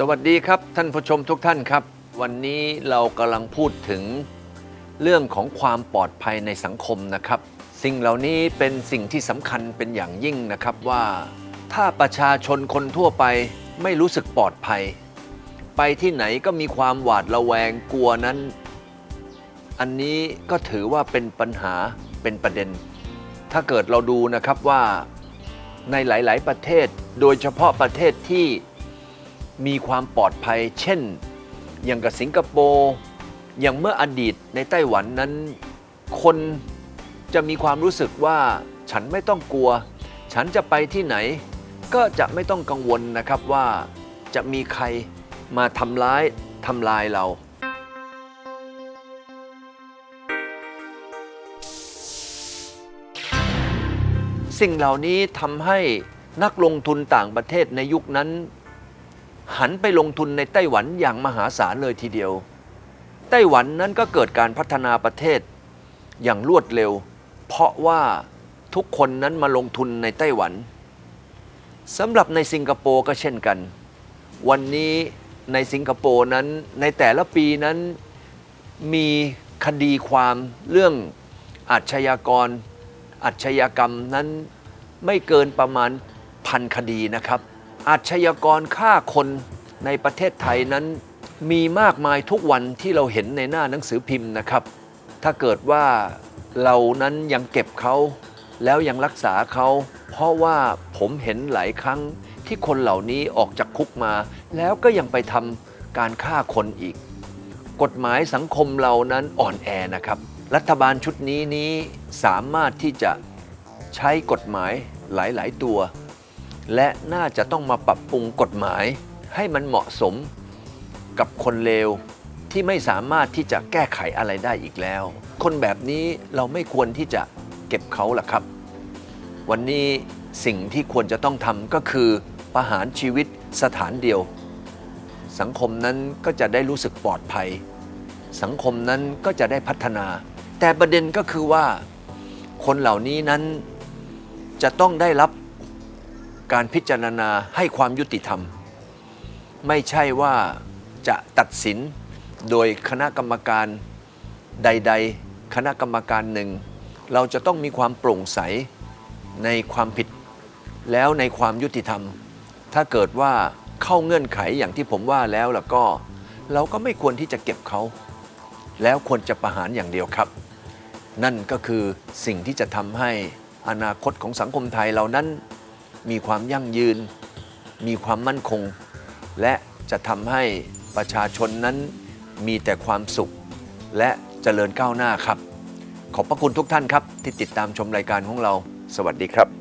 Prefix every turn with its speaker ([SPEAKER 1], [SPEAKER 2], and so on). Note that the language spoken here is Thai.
[SPEAKER 1] สวัสดีครับท่านผู้ชมทุกท่านครับ วันนี้เรากำลังพูดถึง เรื่องของความปลอดภัยในสังคมนะครับ สิ่งเหล่านี้เป็นสิ่งที่สำคัญเป็นอย่างยิ่งนะครับว่า ถ้าประชาชนคนทั่วไปไม่รู้สึกปลอดภัย ไปที่ไหนก็มีความหวาดระแวงกลัวนั้น อันนี้ก็ถือว่าเป็นปัญหาเป็นประเด็น ถ้าเกิดเราดูนะครับว่าในหลาย ๆ ประเทศโดยเฉพาะประเทศที่มีความปลอดภัย เช่น อย่างกับสิงคโปร์ อย่างเมื่ออดีตในไต้หวันนั้น คนจะมีความรู้สึกว่าฉันไม่ต้องกลัว ฉันจะไปที่ไหน ก็จะไม่ต้องกังวลนะครับว่าจะมีใครมาทำร้ายทำลายเรา สิ่งเหล่านี้ทำให้นักลงทุนต่างประเทศในยุคนั้น หันไปลงทุนในไต้หวันอย่างมหาศาลเลยทีเดียว ไต้หวันนั้นก็เกิดการพัฒนาประเทศอย่างรวดเร็ว เพราะว่าทุกคนนั้นมาลงทุนในไต้หวันสำหรับในสิงคโปร์ก็เช่นกัน วันนี้ในสิงคโปร์นั้นในแต่ละปีนั้นมีคดีความเรื่องอาชญากรอาชญากรรมนั้นไม่เกินประมาณพันคดีนะครับ อาชญากรฆ่าคนในประเทศไทยนั้น มีมากมายทุกวันที่เราเห็นในหน้าหนังสือพิมพ์นะครับ ถ้าเกิดว่าเรานั้นยังเก็บเขาแล้วยังรักษาเขา เพราะว่าผมเห็นหลายครั้งที่คนเหล่านี้ออกจากคุกมา แล้วก็ยังไปทำการฆ่าคนอีก กฎหมายสังคมเรานั้นอ่อนแอนะครับ รัฐบาลชุดนี้นี้สามารถที่จะใช้กฎหมายหลาย ๆ ตัว และน่าจะต้องมาปรับปรุงกฎหมายให้มันเหมาะสม กับคนเลวที่ไม่สามารถที่จะแก้ไขอะไรได้อีกแล้ว คนแบบนี้เราไม่ควรที่จะเก็บเขาล่ะครับ วันนี้สิ่งที่ควรจะต้องทำก็คือประหารชีวิตสถานเดียว สังคมนั้นก็จะได้รู้สึกปลอดภัย สังคมนั้นก็จะได้พัฒนา แต่ประเด็นก็คือว่า คนเหล่านี้นั้นจะต้องได้รับการพิจารณาให้ความยุติธรรม ไม่ใช่ว่า จะตัดสินโดยคณะกรรมการใด ๆ คณะกรรมการหนึ่ง เราจะต้องมีความโปร่งใสในความผิดแล้วในความยุติธรรม ถ้าเกิดว่าเข้าเงื่อนไขอย่างที่ผมว่าแล้วแล้วก็ เราก็ไม่ควรที่จะเก็บเขา แล้วควรจะประหารอย่างเดียวครับ นั่นก็คือสิ่งที่จะทำให้อนาคตของสังคมไทยเรานั้น มีความยั่งยืน มีความมั่นคง และจะทำให้ ประชาชนนั้นมีแต่ความสุขและเจริญก้าวหน้าครับ ขอบพระคุณทุกท่านครับที่ติดตามชมรายการของเรา สวัสดีครับ